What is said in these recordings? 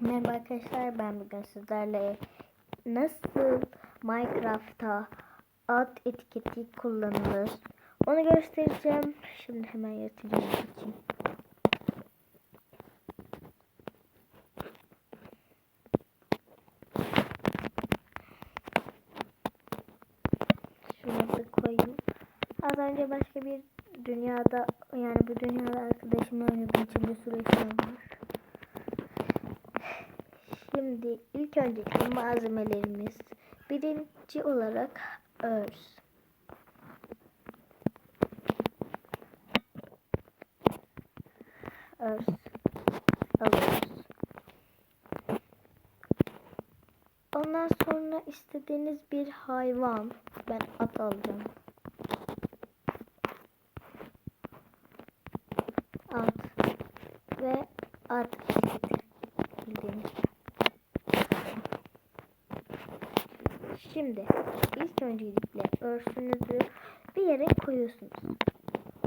Merhaba arkadaşlar ben bugün sizlerle nasıl Minecraft'ta ad etiketi kullanılır onu göstereceğim. Şimdi hemen yaratıcıya geçeyim. Şunu da koyayım. Az önce başka bir dünyada yani bu dünyada arkadaşımla oynadığım için bir sürü işlem var. Şimdi ilk önceki malzemelerimiz birinci olarak örs. Örs alıyoruz. Ondan sonra istediğiniz bir hayvan. Ben at alacağım. At ve at bildiğiniz. Şimdi ilk öncelikle örsünüzü bir yere koyuyorsunuz.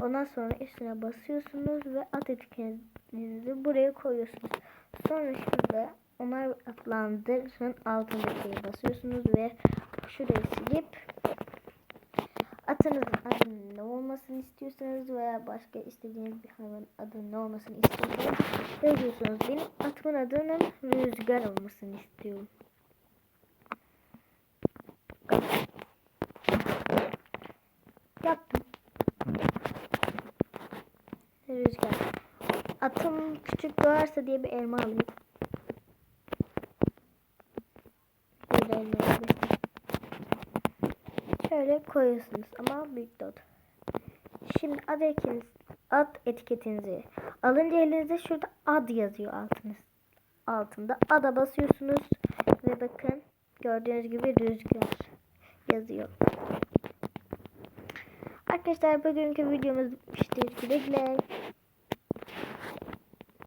Ondan sonra üstüne basıyorsunuz ve at etiketinizi buraya koyuyorsunuz. Sonra şurada onay adlandırın altındaki basıyorsunuz ve şurayı silip atınızın adının ne olmasını istiyorsanız veya başka istediğiniz bir hayvanın adının ne olmasını istiyorsanız yazıyorsunuz. Benim atımın adının rüzgar olmasını istiyorum. Yaptım. Rüzgar. Atım küçük doğarsa diye bir elma alayım. Bir elma alayım. Şöyle koyuyorsunuz ama büyük dot. Şimdi ad etiketiniz, ad etiketinizi alınca elinizde şurada ad yazıyor altınız. Altında ada basıyorsunuz ve bakın gördüğünüz gibi rüzgar yazıyor. Arkadaşlar bugünkü videomuz bitmiştir. Güle güle.